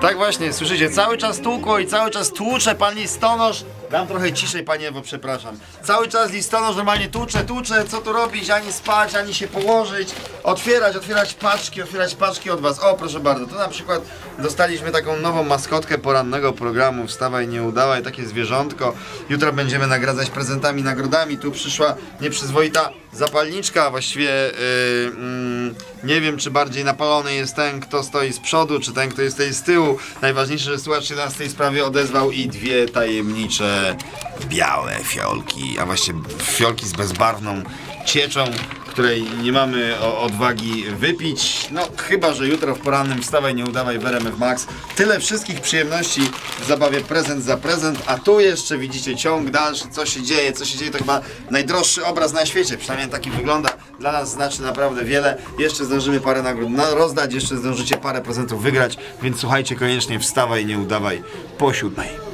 Tak właśnie, słyszycie, cały czas tłukło i cały czas tłucze pan listonosz. Dam trochę ciszej, panie Ewo, przepraszam. Cały czas listonosz normalnie tłucze, tłucze, co tu robić, ani spać, ani się położyć. Otwierać, otwierać paczki, otwierać paczki od was. O, proszę bardzo, tu na przykład dostaliśmy taką nową maskotkę porannego programu Wstawaj, nie udawaj, takie zwierzątko. Jutro będziemy nagradzać prezentami, nagrodami. Tu przyszła nieprzyzwoita zapalniczka, właściwie yy, mm, nie wiem, czy bardziej napalony jest ten, kto stoi z przodu, czy ten, kto jest tutaj z tyłu. Najważniejsze, że słuchacz się nas w tej sprawie odezwał i dwie tajemnicze białe fiolki, a właściwie fiolki z bezbarwną cieczą, której nie mamy odwagi wypić. No, chyba, że jutro w porannym wstawaj, nie udawaj w RMF Max. Tyle wszystkich przyjemności w zabawie prezent za prezent, a tu jeszcze widzicie ciąg dalszy, co się dzieje, co się dzieje, to chyba najdroższy obraz na świecie, przynajmniej taki wygląda. Dla nas znaczy naprawdę wiele. Jeszcze zdążymy parę nagród na- rozdać, jeszcze zdążycie parę prezentów wygrać, więc słuchajcie koniecznie, wstawaj, nie udawaj po siódmej.